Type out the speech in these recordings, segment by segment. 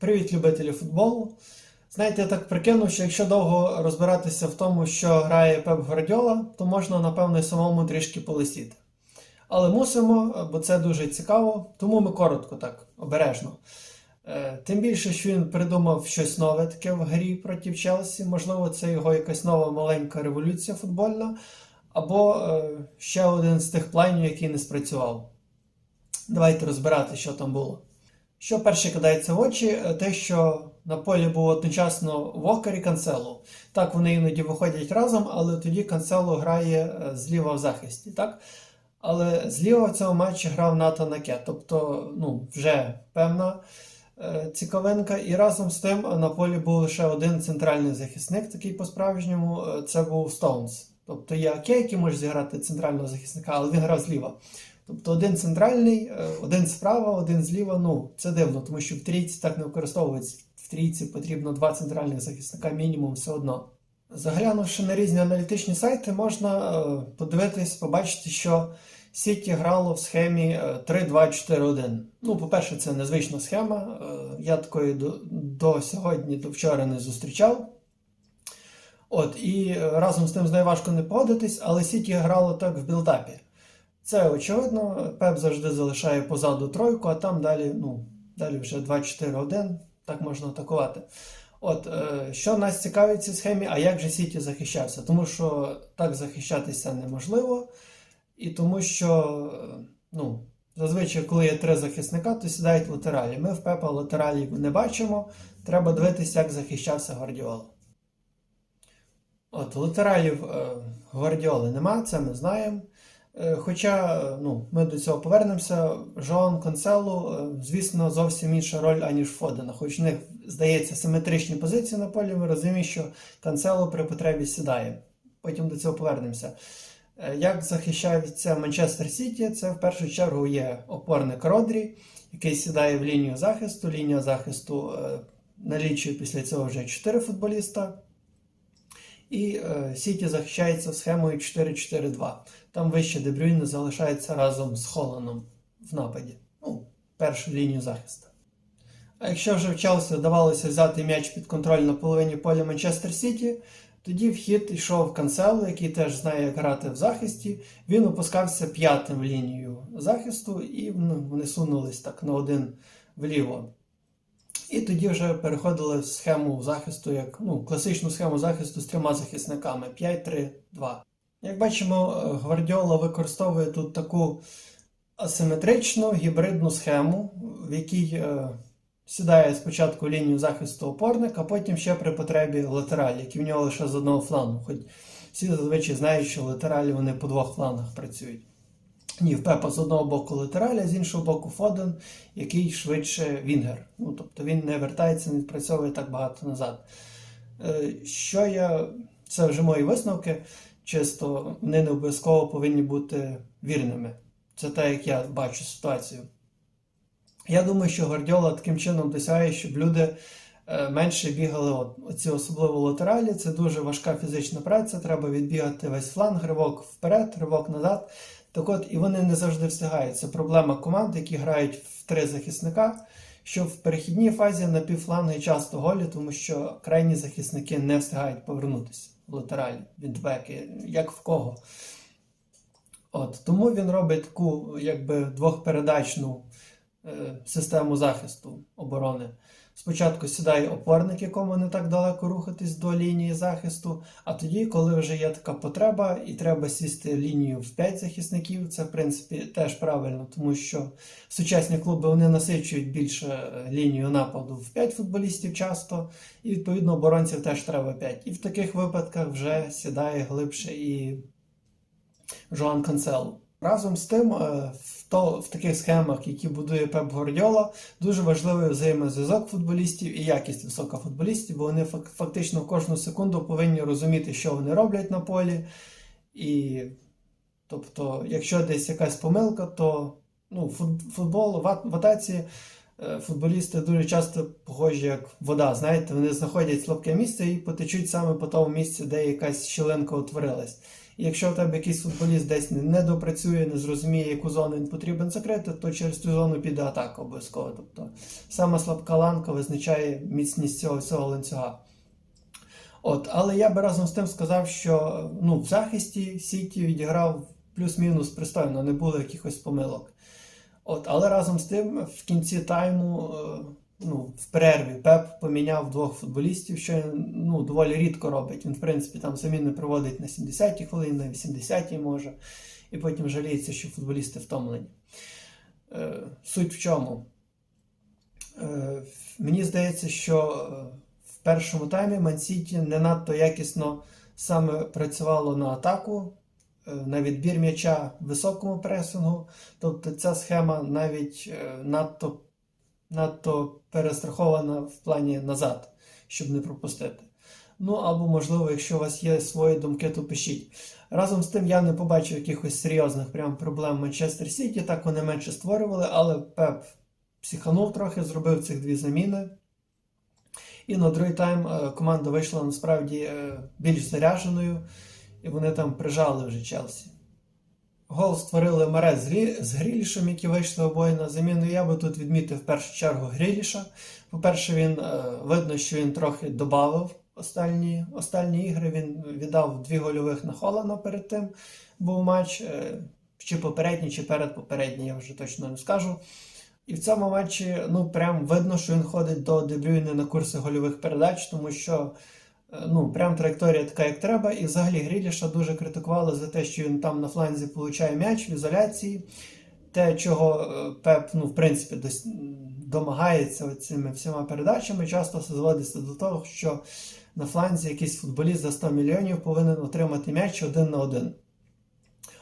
Привіт, любителі футболу. Знаєте, я так прикинув, що якщо довго розбиратися в тому, що грає Пеп Гвардіола, то можна, напевно, самому трішки полисіти. Але мусимо, бо це дуже цікаво, тому ми коротко так, обережно. Е, Тим більше, що він придумав щось нове таке в грі проти Челсі. Можливо, це його якась нова маленька революція футбольна, або е, ще один з тих планів, який не спрацював. Давайте розбирати, що там було. Що перше кидається в очі, е, те, що на полі було одночасно Вокер і Канцело. Так, вони іноді виходять разом, але тоді Канцело грає е, зліва в захисті. так? Але зліва в цьому матчі грав Натан Аке, тобто ну, вже певна е, цікавинка. І разом з тим на полі був лише один центральний захисник, такий по-справжньому, е, це був Стоунс. Тобто є Аке, який може зіграти центрального захисника, але він грав зліва. Тобто один центральний, е, один справа, один зліва. Ну, це дивно, тому що в трійці так не використовується. В трійці потрібно два центральних захисника мінімум все одно. Заглянувши на різні аналітичні сайти, можна е, подивитись, побачити, що Сіті грало в схемі е, 3-2-4-1. Ну, по-перше, це незвична схема. Е, я такої до, до сьогодні, до вчора не зустрічав. От, і е, разом з тим з нею важко не погодитись, але Сіті грало так в білдапі. Це очевидно, Пеп завжди залишає позаду тройку, а там далі, ну, далі вже 2-4-1, так можна атакувати. От, е, що нас цікавить в цій схемі, а як же Сіті захищався? Тому що так захищатися неможливо, і тому що, е, ну, зазвичай, коли є три захисника, то сідають латералі. Ми в Пепа латералів не бачимо, треба дивитися, як захищався Гвардіола. От, латералів е, Гвардіоли нема, це ми знаємо. Е, Хоча ну, ми до цього повернемося, Жоан Конселу, е, звісно, зовсім інша роль, аніж Фодена. Хоч в них, здається, симетричні позиції на полі, ми розуміємо, що Канцело при потребі сідає. Потім до цього повернемося. Е, Як захищається Манчестер Сіті, це в першу чергу є опорник Родрі, який сідає в лінію захисту. Лінія захисту налічує після цього вже 4 футболіста. І е, Сіті захищається схемою 4-4-2. Там вище Дебрюйне залишається разом з Холланом в нападі. Ну, першу лінію захисту. А якщо вже в Челсі вдавалося взяти м'яч під контроль на половині поля Манчестер Сіті, тоді в хід йшов Канцело, який теж знає, як грати в захисті. Він опускався п'ятим в лінію захисту, і ну, вони сунулись так на один вліво. І тоді вже переходили в схему захисту, як ну, класичну схему захисту з трьома захисниками 5-3-2. Як бачимо, е, Гвардіола використовує тут таку асиметричну гібридну схему, в якій е, сідає спочатку лінію захисту опорник, а потім ще при потребі латералі, які в нього лише з одного флангу. Хоч всі зазвичай знають, що латералі вони по двох флангах працюють. Ні, в Пепа з одного боку латералі, а з іншого боку Фоден, який швидше Вінгер. Ну, тобто він не вертається, не відпрацьовує так багато назад. Е, Що я. Це вже мої висновки. Чисто вони не обов'язково повинні бути вірними. Це те, як я бачу ситуацію. Я думаю, що Гвардіола таким чином досягає, щоб люди менше бігали. Оці особливо латералі. Це дуже важка фізична праця. Треба відбігати весь фланг, ривок вперед, ривок назад. Так от, і вони не завжди встигають. Це проблема команд, які грають в три захисника. Що в перехідній фазі на півфланги часто голі, тому що крайні захисники не встигають повернутися в латералі, вінтбеки, як в кого. От, тому він робить таку якби двохпередачну е, систему захисту оборони. Спочатку сідає опорник, якому не так далеко рухатись до лінії захисту. А тоді, коли вже є така потреба, і треба сісти лінію в 5 захисників, це в принципі теж правильно, тому що сучасні клуби вони насичують більше е, лінію нападу в 5 футболістів часто, і відповідно оборонців теж треба 5. І в таких випадках вже сідає глибше і Жоан Канцело. Разом з тим, е, в, то, в таких схемах, які будує Пеп Гвардіола, дуже важливий взаємозв'язок футболістів і якість висока футболістів, бо вони фак- фактично кожну секунду повинні розуміти, що вони роблять на полі. І тобто, якщо десь якась помилка, то ну, футбол в атаці е, футболісти дуже часто похожі як вода. Знаєте, вони знаходять слабке місце і потечуть саме по тому місці, де якась щілинка утворилась. Якщо в тебе якийсь футболіст десь не, допрацює, не зрозуміє, яку зону він потрібен закрити, то через ту зону піде атака обов'язково. Тобто саме слабка ланка визначає міцність цього всього ланцюга. От, але я би разом з тим сказав, що ну, в захисті Сіті відіграв плюс-мінус пристойно, не було якихось помилок. От, але разом з тим, в кінці тайму, е, ну, в перерві, Пеп поміняв двох футболістів, що ну, доволі рідко робить. Він, в принципі, там заміни проводить на 70-й хвилині, на 80-й може, і потім жаліється, що футболісти втомлені. Е, Суть в чому? Е, Мені здається, що е, в першому таймі Мансіті не надто якісно саме працювало на атаку, на відбір м'яча високому пресингу. Тобто ця схема навіть надто, надто перестрахована в плані назад, щоб не пропустити. Ну або, можливо, якщо у вас є свої думки, то пишіть. Разом з тим, я не побачив якихось серйозних прям проблем Манчестер Сіті, так вони менше створювали, але Пеп психанув трохи, зробив цих дві заміни. І на другий тайм е, команда вийшла насправді е, більш заряженою, і вони там прижали вже Челсі. Гол створили Марес з Грі- з Грілішем, які вийшли обоє на заміну. Я би тут відмітив в першу чергу Гріліша. По-перше, він е, видно, що він трохи додав останні, останні ігри. Він віддав дві гольових на Холлана перед тим. Був матч. е, Чи попередній, чи передпопередній, я вже точно не скажу. І в цьому матчі ну прям видно, що він ходить до Дебрюйне на курси гольових передач, тому що ну прям траєкторія така, як треба. І взагалі Гріліша дуже критикували за те, що він там на фланзі получає м'яч в ізоляції. Те, чого е, Пеп, ну, в принципі, домагається цими всіма передачами, часто все зводиться до того, що на фланзі якийсь футболіст за 100 мільйонів повинен отримати м'яч один на один.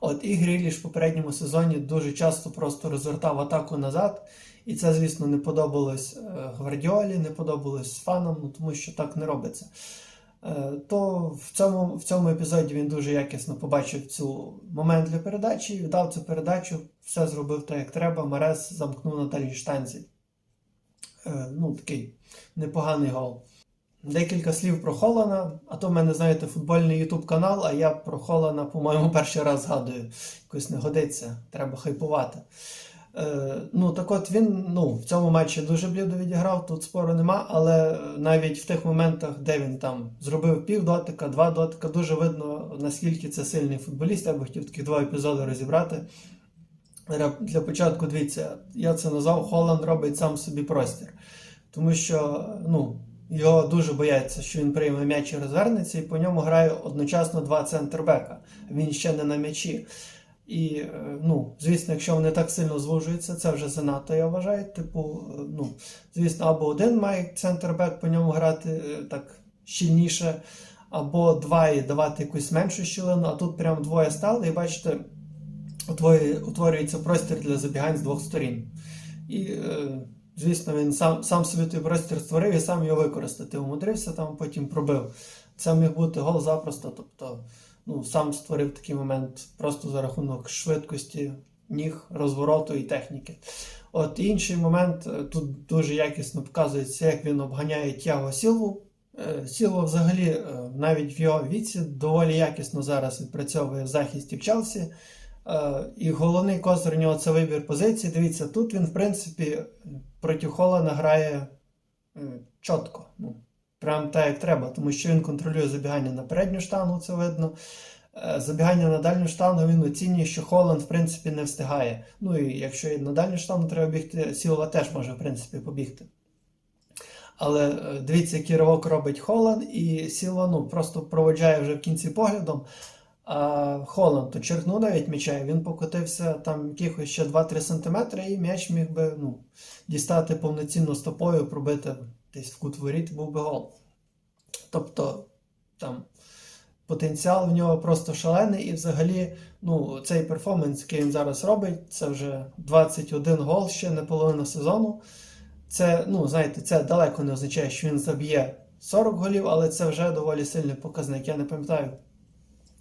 От і Гріліш в попередньому сезоні дуже часто просто розвертав атаку назад, і це, звісно, не подобалось е, Гвардіолі, не подобалось фанам, ну, тому що так не робиться. Е, То в цьому, в цьому епізоді він дуже якісно побачив цю момент для передачі, віддав цю передачу, все зробив так, як треба. Марес замкнув на дальній штанзі. Е, Ну, такий непоганий гол. Декілька слів про Холана, а то в мене, знаєте, футбольний ютуб канал, а я про Холана, по-моєму, перший раз згадую. Якось не годиться, треба хайпувати. Е, ну, так от він ну, в цьому матчі дуже блідо відіграв, тут спору нема, але навіть в тих моментах, де він там зробив пів дотика, два дотика, дуже видно, наскільки це сильний футболіст. Я би хотів такі два епізоди розібрати. Для початку дивіться, я це назвав Холланд робить сам собі простір. Тому що ну, його дуже бояться, що він прийме м'яч і розвернеться, і по ньому грає одночасно два центрбека. Він ще не на м'ячі. І, е, ну, звісно, якщо вони так сильно звужуються, це вже занадто, я вважаю. Типу, е, ну, звісно, або один має центрбек по ньому грати е, так щільніше, або два і давати якусь меншу щілину, а тут прям двоє стали, і бачите, утворює- утворюється простір для забігань з двох сторін. І, звісно, він сам, сам собі той простір створив і сам його використати. Умудрився, там потім пробив. Це міг бути гол запросто. Тобто, ну, сам створив такий момент просто за рахунок швидкості, ніг, розвороту і техніки. От інший момент е, тут дуже якісно показується, як він обганяє Тяго Сілву. Е, Сілва взагалі е, навіть в його віці доволі якісно зараз відпрацьовує в захисті в Челсі. І головний козир у нього це вибір позиції. Дивіться, тут він, в принципі, проти Холлана грає чітко. Ну, прям так, як треба, тому що він контролює забігання на передню штангу, це видно. Е, Забігання на дальню штангу він оцінює, що Холланд, в принципі, не встигає. Ну і якщо на дальню штангу треба бігти, Сілова теж може, в принципі, побігти. Але е, дивіться, який ривок робить Холланд, і Сілва ну, просто проводжає вже в кінці поглядом. А Холланд то черкнув навіть м'яча, він покотився там якихось ще 2-3 см, і м'яч міг би ну, дістати повноцінно стопою, пробити десь в кут воріт, був би гол. Тобто там потенціал в нього просто шалений, і взагалі ну, цей перформанс, який він зараз робить, це вже 21 гол, ще не половина сезону. Це, ну, знаєте, це далеко не означає, що він заб'є 40 голів, але це вже доволі сильний показник. Я не пам'ятаю,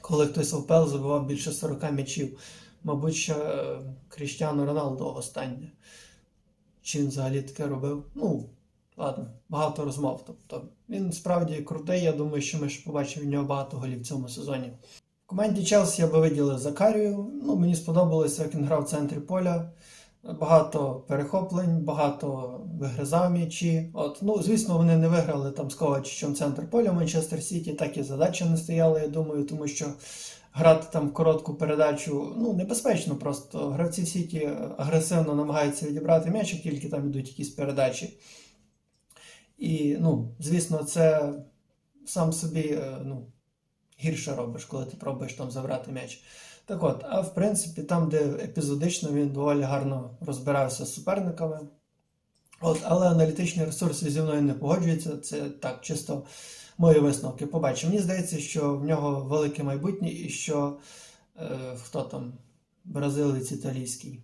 коли хтось в УПЛ забивав більше 40 м'ячів. Мабуть, ще е, Кріштіану Роналдо останнє. Чи він взагалі таке робив? Ну, ладно, багато розмов. Тобто він справді крутий. Я думаю, що ми ще побачимо від нього багато голів в цьому сезоні. В команді Челсі я би виділив Закарію. Ну, мені сподобалося, як він грав в центрі поля. Багато перехоплень, багато вигризав м'ячі. От, ну, звісно, вони не виграли там з Ковачичем центр поля в Манчестер Сіті, так і задача не стояла, я думаю, тому що грати там в коротку передачу ну, небезпечно просто. Гравці Сіті агресивно намагаються відібрати м'яч, як тільки там йдуть якісь передачі. І, ну, звісно, це сам собі е, ну, гірше робиш, коли ти пробуєш там забрати м'яч. Так от, а в принципі, там, де епізодично він доволі гарно розбирався з суперниками. От, але аналітичні ресурси зі мною не погоджуються. Це так, чисто мої висновки. Побачимо. Мені здається, що в нього велике майбутнє і що е, хто там, бразилець італійський.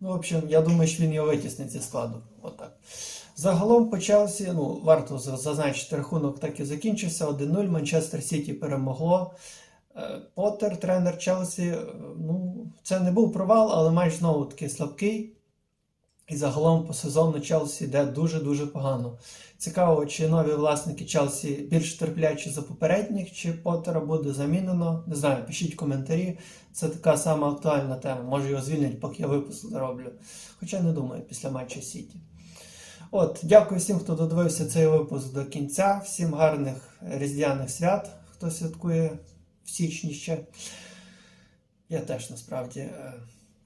Ну, в общем, я думаю, що він його витіснить зі складу. Отак. Загалом по Челсі, ну, варто зазначити, рахунок так і закінчився. 1-0. Манчестер Сіті перемогло. Е, Поттер, тренер Челсі, е, ну, це не був провал, але матч знову таки слабкий. І загалом по сезону Челсі йде дуже-дуже погано. Цікаво, чи нові власники Челсі більш терплячі за попередніх, чи Поттера буде замінено. Не знаю, пишіть коментарі. Це така сама актуальна тема. Може його звільнять, поки я випуск зароблю. Хоча не думаю, після матчу Сіті. От, дякую всім, хто додивився цей випуск до кінця. Всім гарних різдвяних свят, хто святкує в січні ще. Я теж насправді.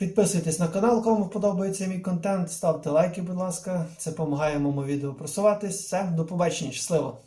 Підписуйтесь на канал, кому подобається мій контент. Ставте лайки, будь ласка. Це допомагає моєму відео просуватись. Все, до побачення, щасливо!